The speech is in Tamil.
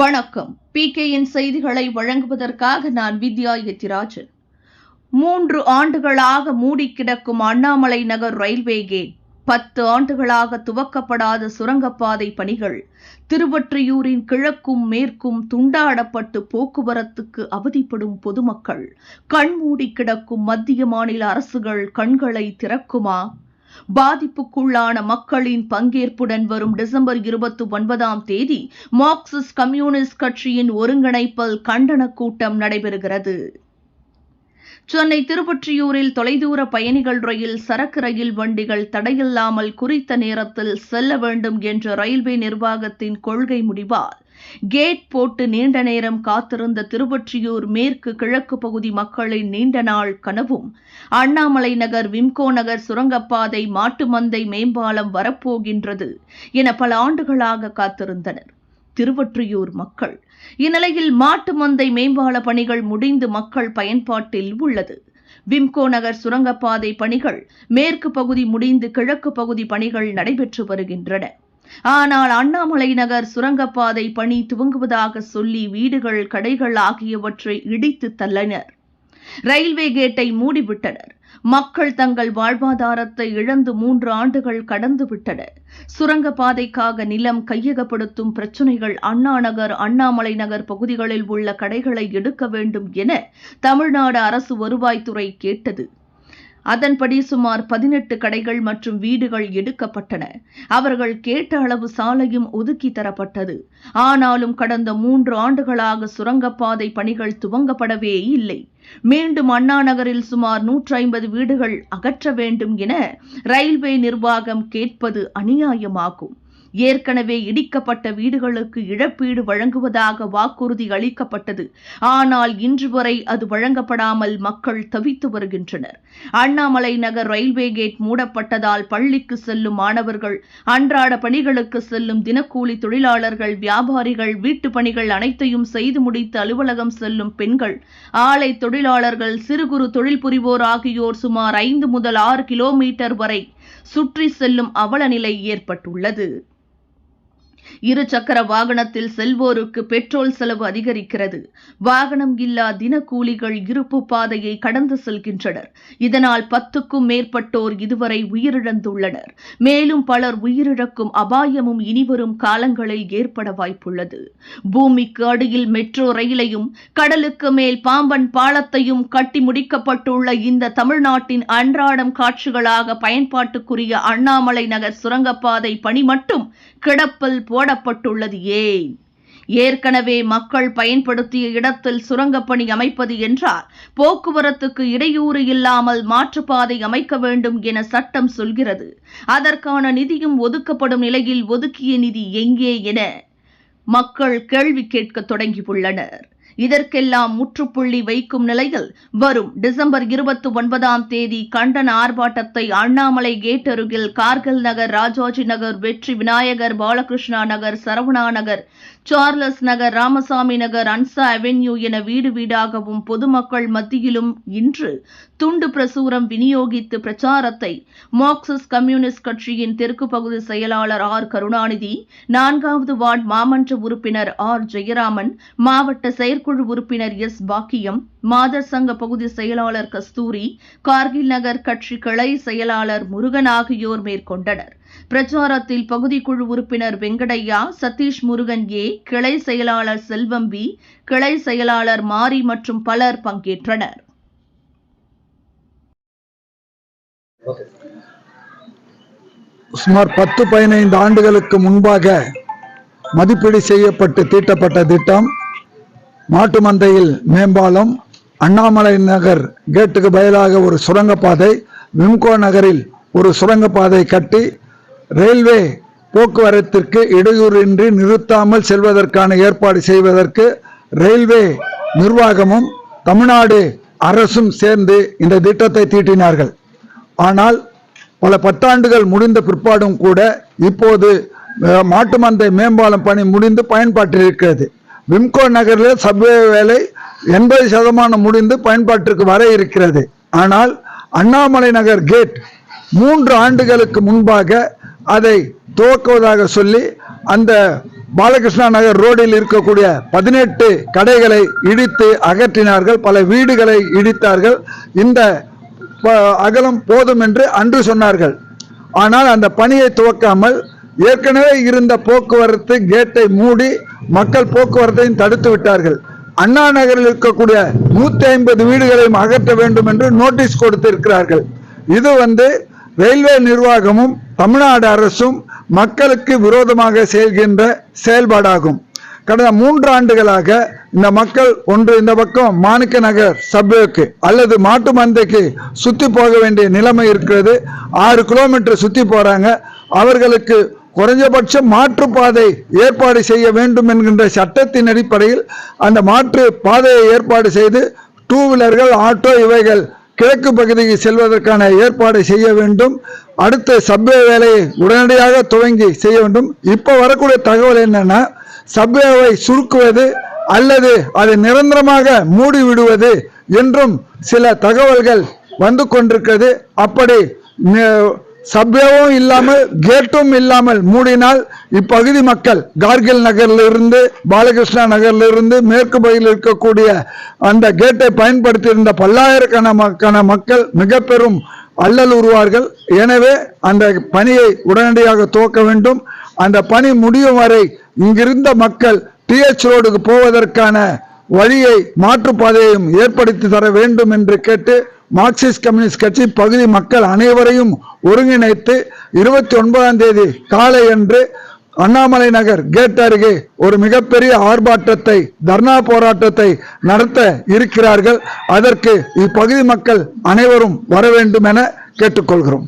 வணக்கம். பி பிகேயின் செய்திகளை வழங்குவதற்காக நான் வித்யா எத்திராஜன். மூன்று ஆண்டுகளாக மூடி கிடக்கும் அண்ணாமலை நகர் ரயில்வே கேட் பத்து ஆண்டுகளாக துவக்கப்படாத சுரங்கப்பாதை பணிகள் திருவொற்றியூரின் கிழக்கும் மேற்கும் துண்டாடப்பட்டு போக்குவரத்துக்கு அவதிப்படும் பொதுமக்கள் கண்மூடி கிடக்கும் மத்திய மாநில அரசுகள் கண்களை திறக்குமா? பாதிப்புக்குள்ளான மக்களின் பங்கேற்புடன் வரும் டிசம்பர் இருபத்தி ஒன்பதாம் தேதி மார்க்சிஸ்ட் கம்யூனிஸ்ட் கட்சியின் ஒருங்கிணைப்பில் கண்டன கூட்டம் நடைபெறுகிறது. சென்னை திருவொற்றியூரில் தொலைதூர பயணிகள் ரயில் சரக்கு ரயில் வண்டிகள் தடையில்லாமல் குறித்த நேரத்தில் செல்ல வேண்டும் என்ற ரயில்வே நிர்வாகத்தின் கொள்கை முடிவால் கேட் போட்டு நீண்ட நேரம் காத்திருந்த திருவொற்றியூர் மேற்கு கிழக்கு பகுதி மக்களின் நீண்ட நாள் கனவும். அண்ணாமலை நகர் விம்கோ நகர் சுரங்கப்பாதை மாட்டுமந்தை மேம்பாலம் வரப்போகின்றது என பல ஆண்டுகளாக காத்திருந்தனர். திருவொற்றியூர் மக்கள். இந்நிலையில் மாட்டுமந்தை மேம்பால பணிகள் முடிந்து மக்கள் பயன்பாட்டில் உள்ளது. விம்கோ நகர் சுரங்கப்பாதை பணிகள் மேற்கு பகுதி முடிந்து கிழக்கு பகுதி பணிகள் நடைபெற்று வருகின்றன. ஆனால் அண்ணாமலை நகர் சுரங்கப்பாதை பணி துவங்குவதாக சொல்லி வீடுகள் கடைகள் ஆகியவற்றை இடித்து தள்ளனர். ரயில்வே கேட்டை மூடிவிட்டனர். மக்கள் தங்கள் வாழ்வாதாரத்தை இழந்து மூன்று ஆண்டுகள் கடந்து விட்டன சுரங்கப்பாதைக்காக நிலம் கையகப்படுத்தும் பிரச்சினைகள் அண்ணா நகர் அண்ணாமலை நகர் பகுதிகளில் உள்ள கடைகளை எடுக்க வேண்டும் என தமிழ்நாடு அரசு வருவாய்த்துறை கேட்டது. அதன்படி சுமார் பதினெட்டு கடைகள் மற்றும் வீடுகள் எடுக்கப்பட்டன. அவர்கள் கேட்ட அளவு சாலையும் ஒதுக்கி தரப்பட்டது. ஆனாலும் கடந்த மூன்று ஆண்டுகளாக சுரங்கப்பாதை பணிகள் துவங்கப்படவே இல்லை. மீண்டும் அண்ணா நகரில் சுமார் நூற்றி ஐம்பது வீடுகள் அகற்ற வேண்டும் என ரயில்வே நிர்வாகம் கேட்பது அநியாயமாகும். ஏற்கனவே இடிக்கப்பட்ட வீடுகளுக்கு இழப்பீடு வழங்குவதாக வாக்குறுதி அளிக்கப்பட்டது. ஆனால் இன்று வரை அது வழங்கப்படாமல் மக்கள் தவித்து வருகின்றனர். அண்ணாமலை நகர் ரயில்வே கேட் மூடப்பட்டதால் பள்ளிக்கு செல்லும் மாணவர்கள் அன்றாட பணிகளுக்கு செல்லும் தினக்கூலி தொழிலாளர்கள் வியாபாரிகள் வீட்டு பணிகள் அனைத்தையும் செய்து முடித்து அலுவலகம் செல்லும் பெண்கள் ஆலை தொழிலாளர்கள் சிறு குறு தொழில் புரிவோர் ஆகியோர் சுமார் ஐந்து முதல் ஆறு கிலோமீட்டர் வரை சுற்றி செல்லும் அவல நிலை ஏற்பட்டுள்ளது. இருசக்கர வாகனத்தில் செல்வோருக்கு பெட்ரோல் செலவு அதிகரிக்கிறது. வாகனம் இல்லா தினக்கூலிகள் இருப்பு பாதையை கடந்து செல்கின்றனர். இதனால் பத்துக்கும் மேற்பட்டோர் இதுவரை உயிரிழந்துள்ளனர். மேலும் பலர் உயிரிழக்கும் அபாயமும் இனிவரும் காலங்களில் ஏற்பட வாய்ப்புள்ளது. பூமிக்கு அடியில் மெட்ரோ ரயிலையும் கடலுக்கு மேல் பாம்பன் பாலத்தையும் கட்டி முடிக்கப்பட்டுள்ள இந்த தமிழ்நாட்டின் அன்றாடம் காட்சிகளாக பயன்பாட்டுக்குரிய அண்ணாமலை நகர் சுரங்கப்பாதை பணி மட்டும் கிடப்பில் போடப்பட்டுள்ளது ஏன்? ஏற்கனவே மக்கள் பயன்படுத்திய இடத்தில் சுரங்கப்பணி அமைப்பது என்றால் போக்குவரத்துக்கு இடையூறு இல்லாமல் மாற்றுப்பாதை அமைக்க வேண்டும் என சட்டம் சொல்கிறது. அதற்கான நிதியும் ஒதுக்கப்படும் நிலையில் ஒதுக்கிய நிதி எங்கே என மக்கள் கேள்வி கேட்க தொடங்கியுள்ளனர். இதற்கெல்லாம் முற்றுப்புள்ளி வைக்கும் நிலையில் வரும் டிசம்பர் இருபத்தி ஒன்பதாம் தேதி கண்டன ஆர்ப்பாட்டத்தை அண்ணாமலை கேட் அருகில் கார்கில் நகர் ராஜாஜி நகர் வெற்றி விநாயகர் பாலகிருஷ்ணா நகர் சரவணா நகர் சார்லஸ் நகர் ராமசாமி நகர் அன்சா அவென்யூ என வீடு வீடாகவும் பொதுமக்கள் மத்தியிலும் இன்று துண்டு பிரசுரம் விநியோகித்து பிரச்சாரத்தை மார்க்சிஸ்ட் கம்யூனிஸ்ட் கட்சியின் தெற்கு பகுதி செயலாளர் ஆர். கருணாநிதி நான்காவது வார்டு மாமன்ற உறுப்பினர் ஆர். ஜெயராமன் மாவட்ட செயற்குழு உறுப்பினர் எஸ். பாக்கியம் மாதர் சங்க பகுதி செயலாளர் கஸ்தூரி கார்கில் நகர் கட்சி கிளை செயலாளர் முருகன் ஆகியோர் மேற்கொண்டனர். பிரச்சாரத்தில் பகுதிக்குழு உறுப்பினர் வெங்கடையா சதீஷ் முருகன் ஏ கிளை செயலாளர் செல்வம் பி கிளை செயலாளர் மாரி மற்றும் பலர் பங்கேற்றனர். சுமார் பத்து பதினைந்து ஆண்டுகளுக்கு முன்பாக மதிப்பீடு செய்யப்பட்டு தீட்டப்பட்ட திட்டம் மாட்டு மந்தையில் மேம்பாலம் அண்ணாமலை நகர் கேட்டுக்கு பதிலாக ஒரு சுரங்கப்பாதை விம்கோ நகரில் ஒரு சுரங்கப்பாதை கட்டி ரயில்வே போக்குவரத்திற்கு இடையூறின்றி நிறுத்தாமல் செல்வதற்கான ஏற்பாடு செய்வதற்கு ரயில்வே நிர்வாகமும் தமிழ்நாடு அரசும் சேர்ந்து இந்த திட்டத்தை தீட்டினார்கள். ஆனால் பல பத்தாண்டுகள் முடிந்த பிற்பாடும் கூட இப்போது மாட்டு மந்தை மேம்பாலம் பணி முடிந்து பயன்பாட்டில் இருக்கிறது விம்கோ நகரில் சப்வே வேலை எண்பது சதமானம் முடிந்து பயன்பாட்டிற்கு வர இருக்கிறது. ஆனால் அண்ணாமலை நகர் கேட் மூன்று ஆண்டுகளுக்கு முன்பாக அதை துவக்குவதாக சொல்லி அந்த பாலகிருஷ்ணா நகர் ரோடில் இருக்கக்கூடிய பதினெட்டு கடைகளை இடித்து அகற்றினார்கள். பல வீடுகளை இடித்தார்கள். இந்த அகலம் போதும் என்று அன்று சொன்னார்கள். ஆனால் அந்த பணியை துவக்காமல் ஏற்கனவே இருந்த போக்குவரத்து கேட்டை மூடி மக்கள் போக்குவரத்தையும் தடுத்து விட்டார்கள். அண்ணா நகரில் இருக்கக்கூடிய நூத்தி ஐம்பது வீடுகளையும் அகற்ற வேண்டும் என்று நோட்டீஸ் கொடுத்திருக்கிறார்கள். இது வந்து ரயில்வே நிர்வாகமும் தமிழ்நாடு அரசும் மக்களுக்கு விரோதமாக செய்கின்ற செயல்பாடாகும். கடந்த மூன்று ஆண்டுகளாக இந்த மக்கள் ஒன்று இந்த பக்கம் மாணிக்க நகர் சப்வேக்கு அல்லது மாட்டு மந்தைக்கு சுற்றி போக வேண்டிய நிலைமை இருக்கிறது. ஆறு கிலோமீட்டர் சுற்றி போகிறாங்க அவர்களுக்கு குறைஞ்சபட்சம் மாற்றுப்பாதை ஏற்பாடு செய்ய வேண்டும் என்கின்ற சட்டத்தின் அடிப்படையில் அந்த மாற்று பாதையை ஏற்பாடு செய்து டூ வீலர்கள் ஆட்டோ இவைகள் கிழக்கு பகுதிக்கு செல்வதற்கான ஏற்பாடு செய்ய வேண்டும். அடுத்த சப்வே வேலையை உடனடியாக துவங்கி செய்ய வேண்டும். இப்போ வரக்கூடிய தகவல் என்னென்னா சப்வேவை சுருக்குவது அல்லது அதை நிரந்தரமாக மூடிவிடுவது என்றும் சில தகவல்கள் வந்து கொண்டிருக்கிறது. அப்படி சப்வேவும் இல்லாமல் கேட்டும் இல்லாமல் மூடினால் இப்பகுதி மக்கள் கார்கில் நகரிலிருந்து பாலகிருஷ்ணா நகரிலிருந்து மேற்கு பகுதியில் இருக்கக்கூடிய அந்த கேட்டை பயன்படுத்தியிருந்த பல்லாயிரக்கணக்கான மக்கள் மிக பெரும் அல்லல் உருவார்கள். எனவே அந்த பணியை உடனடியாக துவக்க வேண்டும். அந்த பணி முடியும் வரை இங்கிருந்த மக்கள் டிஎச் ரோடுக்கு போவதற்கான வழியை மாற்றுப்பாதையையும் ஏற்படுத்தி தர வேண்டும் என்று கேட்டு மார்க்சிஸ்ட் கம்யூனிஸ்ட் கட்சி பகுதி மக்கள் அனைவரையும் ஒருங்கிணைத்து இருபத்தி ஒன்பதாம் தேதி காலை அன்று அண்ணாமலை நகர் கேட் அருகே ஒரு மிகப்பெரிய ஆர்ப்பாட்டத்தை தர்ணா போராட்டத்தை நடத்த இருக்கிறார்கள். அதற்கு இப்பகுதி மக்கள் அனைவரும் வர வேண்டும் என கேட்டுக்கொள்கிறோம்.